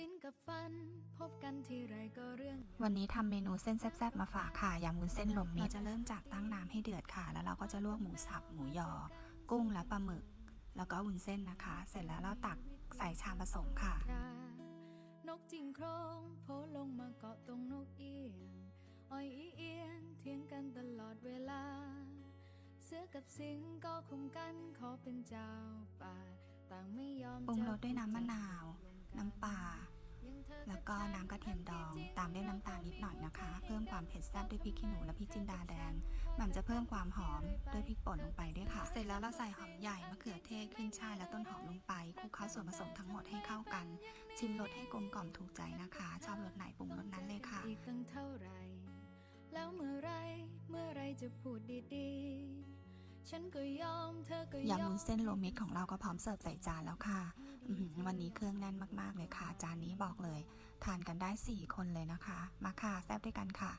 ลิ้นกับฟัน พบกันทีไรก็เรื่อง วันนี้ทำเมนูเส้นแซ่บๆมาฝากค่ะยำวุ้นเส้นลมมิตรเราจะเริ่มจากตั้งน้ำให้เดือดค่ะ แล้วเราก็จะลวกหมูสับ หมูยอ กุ้งและปลาหมึก แล้วก็วุ้นเส้นนะคะ เสร็จแล้วเราตักใส่ชามผสมค่ะรานกจิงโครงโผล่ลงมาเกาะตรงนกเอียงอ้อยอีเอียงเถียงกันตลอดเวลา เสือกับสิงก็คุมกันขอเป็นเจ้าป่าต่างไม่ยอมปรุงจะรสด้วยน้ำมะนาว น้ำปลายังเธอ แล้วก็น้ำกระเทียมดอง ตามด้วยน้ำตาลนิดหน่อยนะคะ เพิ่มความเผ็ดแซ่บด้วยพริกขี้หนูและพริกจินดาแดงหมันจะเพิ่มความหอมด้วยพริกป่นลงไปด้วยค่ะ เสร็จแล้วเราใส่หอมใหญ่มะเขือเทศขึ้นช่ายและต้นหอมลงไปคลุกเคล้าส่วนผสมทั้งหมดให้เข้ากัน ชิมรสให้กลมกล่อมถูกใจนะคะ ชอบรสไหนปรุงรสนั้นเลยค่ะอีกตั้งเท่าไหรแล้วเมื่อไรเมื่อไรจะพูดดีๆฉันก็ยอมเธอก็ยอมยำวุ้นเส้นโรวมมิตรของเราก็พร้อมเสิร์ฟใส่จานแล้วค่ะอื้อหือ วันนี้เครื่องแน่นมาก ๆ เลยค่ะ จานนี้บอกเลย ทานกันได้ 4 คนเลยนะคะ มาค่ะ แซ่บด้วยกันค่ะ